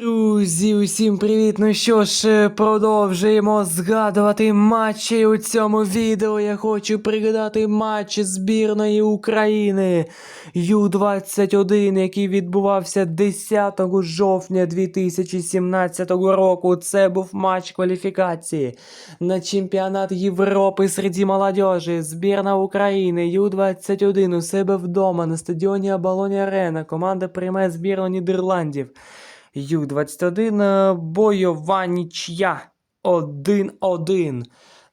Друзі, усім привіт! Ну що ж, е, продовжуємо згадувати матчі у цьому відео. Я хочу пригадати матч збірної України Ю-21, який відбувався 10 жовтня 2017 року. Це був матч кваліфікації на чемпіонат Європи серед молодежі. Збірна України Ю-21 у себе вдома на стадіоні Абалоні Арена. Команда приймає збірну Нідерландів. Ю-21 е, бойова нічя 1-1.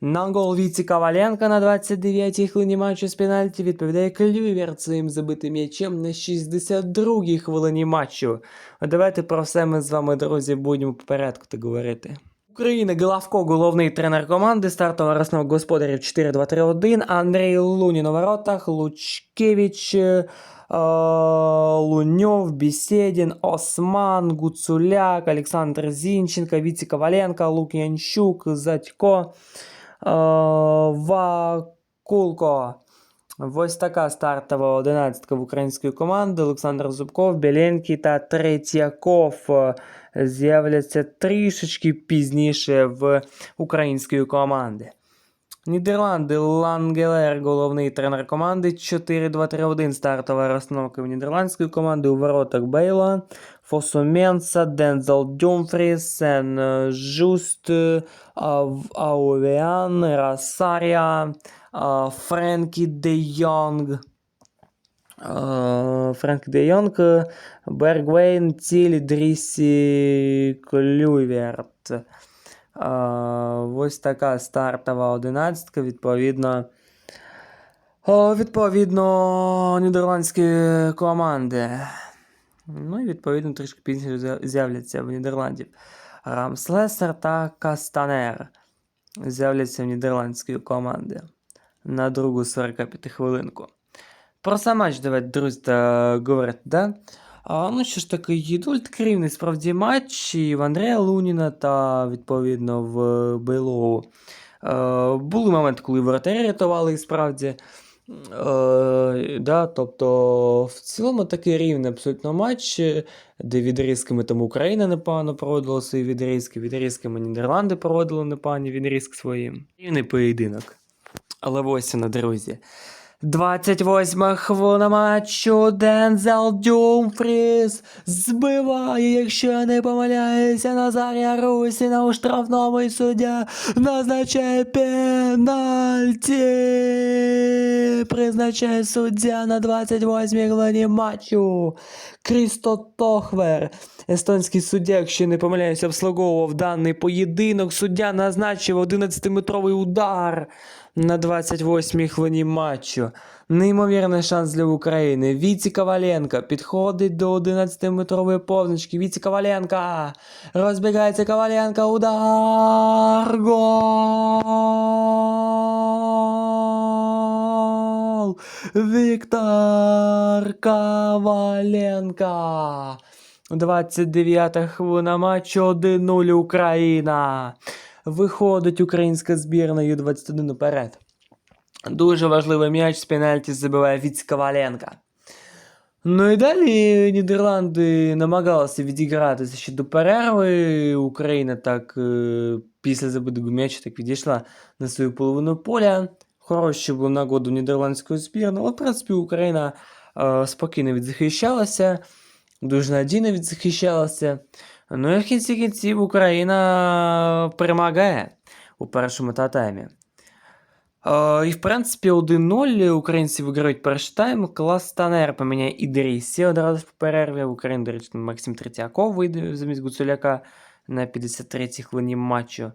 На гол Віці Коваленка на 29-й хвилині матчу з пенальті відповідає Клювер цим забитим м'ячем на 62-й хвилині матчу. Давайте про все ми з вами, друзі, будемо по порядку так говорити. України Головко, головний тренер команди, стартова розновка господарів 4-2-3-1, Андрій Лунін у воротах, Лучкевич, е, Луньов, Беседин, Осман, Гуцуляк, Олександр Зінченко, Віці Коваленко, Лук Янщук, Задько, е, Вакулко. Ось така стартова одинадцятка в української команди. Олександр Зубков, Біленький та Третьяков з'являться трішечки пізніше в української команди. Нідерланди Лангелер, головний тренер команди. 4-2-3-1 стартова розстановка в нідерландської команди. У воротах Бейла, Фосуменса, Дензел Дюмфріс, Сен е, Жуст, е, Ав- Расарія, Френкі Де Йонг. Е, Френк Де Йонг, Бергвейн, Ціль, Дрісі, Клюверт. Е, Ось така стартова одинадцятка, відповідно. Відповідно, нідерландські команди. Ну і відповідно трішки пізніше з'являться в Нідерландів. Рамслесер та Кастанер з'являться в нідерландської команди на другу 45 хвилинку. Про сам матч давайте, друзі, та говорити, да? А, ну що ж таки рівний справді матч і в Андрея Луніна та відповідно в Бейлоу. Е, були моменти, коли воротарі рятували і справді. Е, да, тобто, в цілому такий рівний абсолютно матч, де відрізками там Україна непогано проводила свої відрізки, відрізками Нідерланди проводили непогані відрізки свої. Рівний поєдинок. Але ось вона, друзі. 28 хвилина матчу Дензел Дюмфріс збиває, якщо не помиляюся, Назарія Русіна у штрафному і суддя назначає пенальті. Призначає суддя на 28 хвилині матчу. Крісто Тохвер. Естонський суддя, якщо не помиляюся, обслуговував даний поєдинок. Суддя назначив 11-метровий удар на 28-й хвилині матчу. Неймовірний шанс для України. Віці Коваленко підходить до 11-метрової позначки. Віці Коваленко. Розбігається Коваленко. Удар. Гол. Віктор Коваленко. 29 хвилина матчу 1-0 Україна. Виходить українська збірна Ю-21 уперед. Дуже важливий м'яч з пенальті забиває Віць Коваленка. Ну і далі Нідерланди намагалися відігратися ще до перерви. Україна так е, після забитого м'яча так відійшла на свою половину поля. Хороші були нагоду нідерландської збірної, але в принципі Україна е, спокійно відзахищалася, дуже надійно відзахищалася. Ну і в кінці кінців Україна перемагає у першому та-таймі. Е, і в принципі 1-0 українці виграють перший тайм. Клас Танер поміняє Ідрісі одразу по перерві. В Україні, до речі, Максим Третьяков вийде замість Гуцуляка на 53-й хвилині матчу.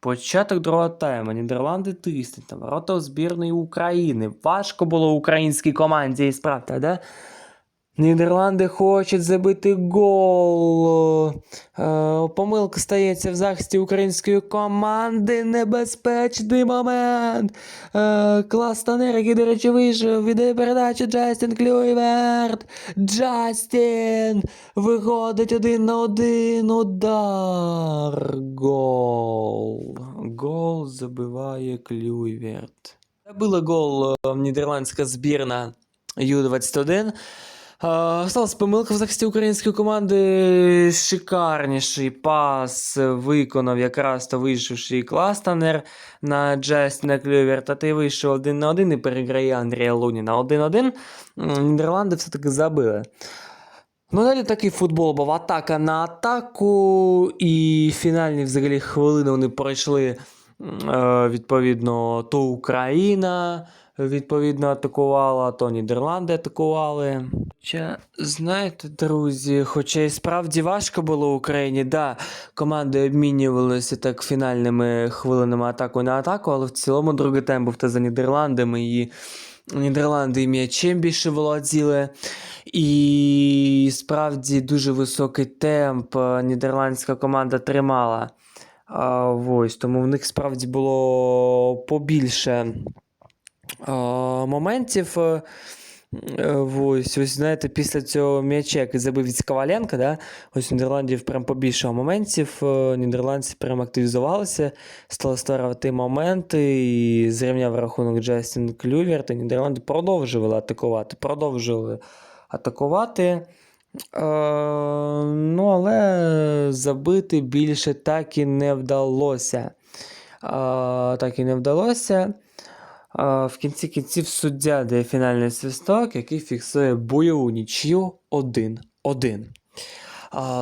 Початок другого тайму. Нідерланди тиснуть ворота збірної України. Важко було українській команді, і справді, да? Нідерланди хочуть забити гол. Е, помилка стається в захисті української команди. Небезпечний момент. Е, клас Танер, який, до речі, вийшов. Віддає передачу Джастін Клюйверт. Джастін виходить один на один. Удар. Гол. Гол забиває Клюйверт. Забила гол е, нідерландська збірна Ю-21. Сталася помилка в захисті української команди. Шикарніший пас виконав якраз то вийшовший Кластанер на Джастіна Клюверта. Ти вийшов один на один і переграє Андрія Луніна 1-1. Нідерланди все-таки забили. Ну, далі такий футбол був. Атака на атаку, і фінальні взагалі хвилини вони пройшли. е, Відповідно, то Україна відповідно атакувала, то Нідерланди атакували. Хоча, знаєте, друзі, хоча і справді важко було Україні, да, команди обмінювалися так фінальними хвилинами атаку на атаку, але в цілому другий тайм був та за Нідерландами, і Нідерланди і м'ячем більше володіли. І справді дуже високий темп е, нідерландська команда тримала. А, ось, тому в них справді було побільше моментів. е, е, Ось, ось, знаєте, після цього м'яча, який забив від Коваленка, да, ось Нідерландів прям побільше моментів. е, Нідерландці прям активізувалися, стали створювати моменти і зрівняв рахунок Джастін Клюверт. І Нідерланди продовжували атакувати. Продовжували атакувати. Е, ну, але забити більше так і не вдалося. Е, так і не вдалося. В кінці кінців суддя дає фінальний свисток, який фіксує бойову нічю 1-1.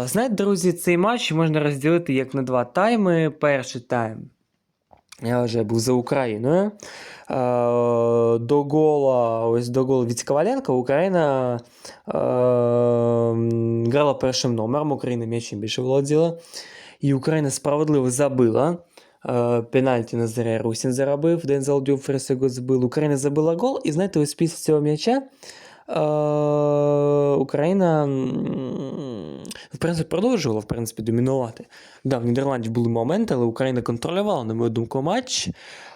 Знаєте, друзі, цей матч можна розділити як на два тайми. Перший тайм. Я вже був за Україною. До гола, ось до голу від Коваленка Україна м, грала першим номером, Україна м'ячем більше володіла. І Україна справедливо забила. Е, Пенальті Назаре Русін заробив, Дензел Дюфрес його збив. Україна забила гол, і знаєте, ось після цього м'яча е, Україна в принципі, продовжувала в принципі, домінувати. Да, в Нідерландів були моменти, але Україна контролювала, на мою думку, матч.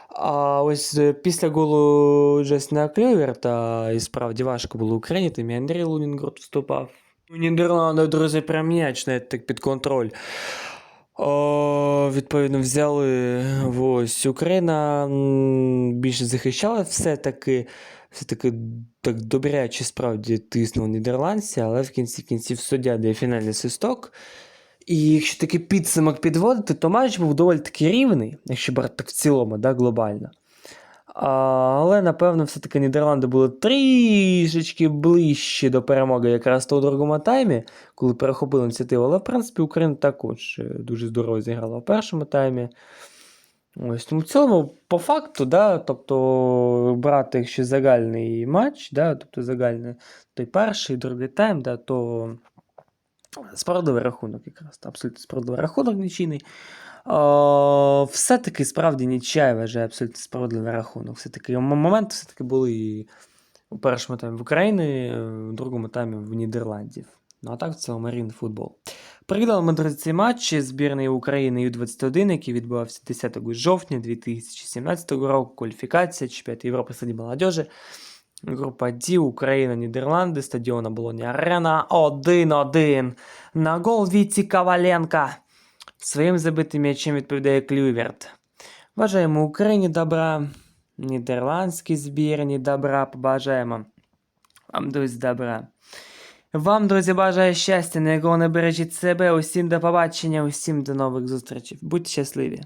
А ось е, після голу Джесна Клюверта і справді важко було Україні, там і Андрій Лунінград вступав. У Нідерландів, друзі, прям м'яч навіть так під контроль. О, відповідно, взяли ось Україна більше захищала все-таки, все-таки так добряче справді тиснули нідерландці, але в кінці кінців суддя дає фінальний свисток. І якщо такий підсумок підводити, то матч був доволі таки рівний, якщо брати так в цілому, да, глобально. Але, напевно, все-таки Нідерланди були трішечки ближче до перемоги якраз то у другому таймі, коли перехопили ініціативу. Але, в принципі, Україна також е, дуже здорово зіграла в першому таймі. Ось, тому в цілому, по факту, да, тобто брати якщо загальний матч, да, тобто загальний той перший, другий тайм, да, то справедливий рахунок якраз. Абсолютно справедливий рахунок нічийний. Все-таки справді я вважаю абсолютно справедливий рахунок. Все-таки м- моменти все-таки були і у першому таймі в Україні, в другому таймі в Нідерландів. Ну а так цілому рівний футбол. Пригадали ми, друзі, цей матч збірної України Ю-21, який відбувався 10 жовтня 2017 року. Кваліфікація, чемпіонат Європи серед молодежі. Група Ді, Україна, Нідерланди, стадіон Оболоні Арена 1-1. На гол Віті Коваленка. Своїм забитим м'ячем відповідає Клюверт. Бажаємо Україні добра, нідерландській збірні добра, побажаємо. Вам, друзі, добра. Вам, друзі, бажаю щастя, на якого не бережіть себе. Усім до побачення, усім до нових зустрічей. Будьте щасливі!